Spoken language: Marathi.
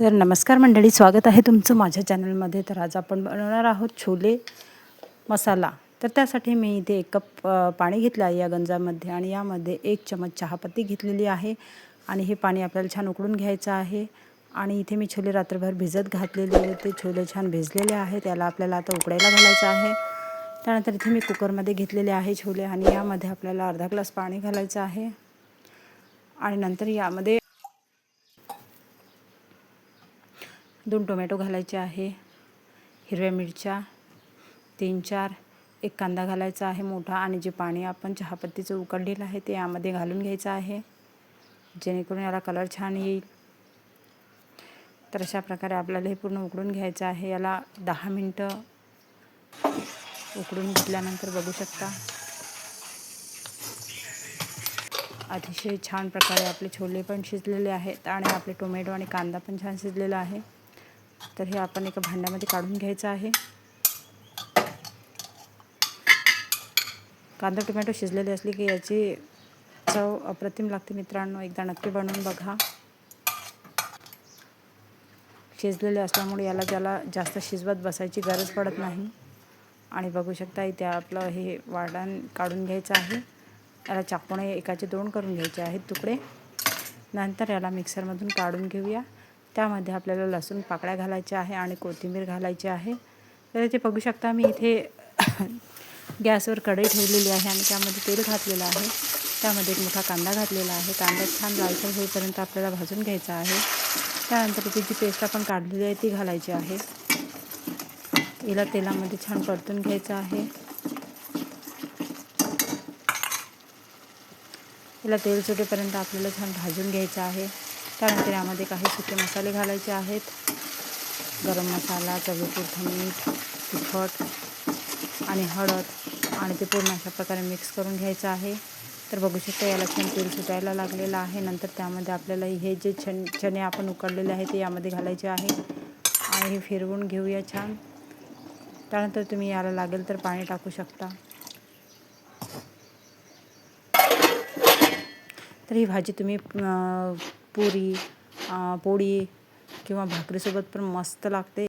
तर नमस्कार मंडळी स्वागत आहे तुमचं माझ्या चॅनलमध्ये. तर आज आपण बनवणार आहोत छोले मसाला. तर त्यासाठी मी इथे एक कप पाणी घेतलं आहे या गंजामध्ये आणि यामध्ये एक चमच चहापत्ती घेतलेली आहे आणि हे पाणी आपल्याला छान उकळून घ्यायचं आहे. आणि इथे मी छोले रात्रभर भिजत घातलेले होते छोले छान भिजलेले आहे त्याला आपल्याला आता उकडायला घालायचं आहे. त्यानंतर इथे मी कुकरमध्ये घेतलेले आहे छोले आणि यामध्ये आपल्याला अर्धा ग्लास पाणी घालायचं आहे. आणि नंतर यामध्ये दोन टोमॅटो घालायचे आहे हिरव्या मिरच्या तीन चार. एक कांदा घालायचा आहे मोठा आणि जे पाणी आपण चहापत्तीचं उकडलेलं आहे ते यामध्ये घालून घ्यायचं आहे. जेणेकरून याला कलर छान येईल. तर अशा प्रकारे आपल्याला हे पूर्ण उकडून घ्यायचं आहे. याला दहा मिनटं उकडून घेतल्यानंतर बघू शकता. अतिशय छान प्रकारे आपले छोले पण शिजलेले आहेत आणि आपले टोमॅटो आणि कांदा पण छान शिजलेला आहे. तर हे आपण एका भांड्यामध्ये काढून घ्यायचं आहे. कांदा टोमॅटो शिजलेले असले की याची चव अप्रतिम लागते मित्रांनो. एकदा नक्की बनवून बघा. शिजलेले असल्यामुळे याला त्याला जास्त शिजवत बसायची गरज पडत नाही. आणि बघू शकता इथे आपलं हे वाटण काढून घ्यायचं आहे. याला चाकूने एकाचे दोन करून घ्यायचे आहेत तुकडे. नंतर याला मिक्सरमधून काढून घेऊया. त्यामध्ये आपल्याला लसूण पाकळ्या घालायच्या आहे आणि कोथिंबीर घालायची आहे. तर ते बघू शकता मी इथे गॅसवर कढई ठेवलेली आहे आणि त्यामध्ये तेल घातलेलं आहे. त्यामध्ये एक मोठा कांदा घातलेला आहे. कांदा छान लालसर होईपर्यंत आपल्याला भाजून घ्यायचा आहे. त्यानंतर इथे जी पेस्ट आपण काढलेली आहे ती घालायची आहे. हिला तेलामध्ये छान परतून घ्यायचं आहे. हिला तेल सुटेपर्यंत आपल्याला छान भाजून घ्यायचं आहे. त्यानंतर यामध्ये काही सुके मसाले घालायचे आहेत. गरम मसाला चवीपुरतं मीठ तिखट आणि हळद आणि ते पूर्ण अशा प्रकारे मिक्स करून घ्यायचं आहे. तर बघू शकता याला छान तेल सुटायला लागलेलं आहे. नंतर त्यामध्ये आपल्याला हे जे छन चणे आपण उकडलेले आहे ते यामध्ये घालायचे आहे. आणि हे फिरवून घेऊया छान. त्यानंतर तुम्ही याला लागेल तर पाणी टाकू शकता. तर ही भाजी तुम्ही पुरी पोळी किंवा भाकरीसोबत पण मस्त लागते.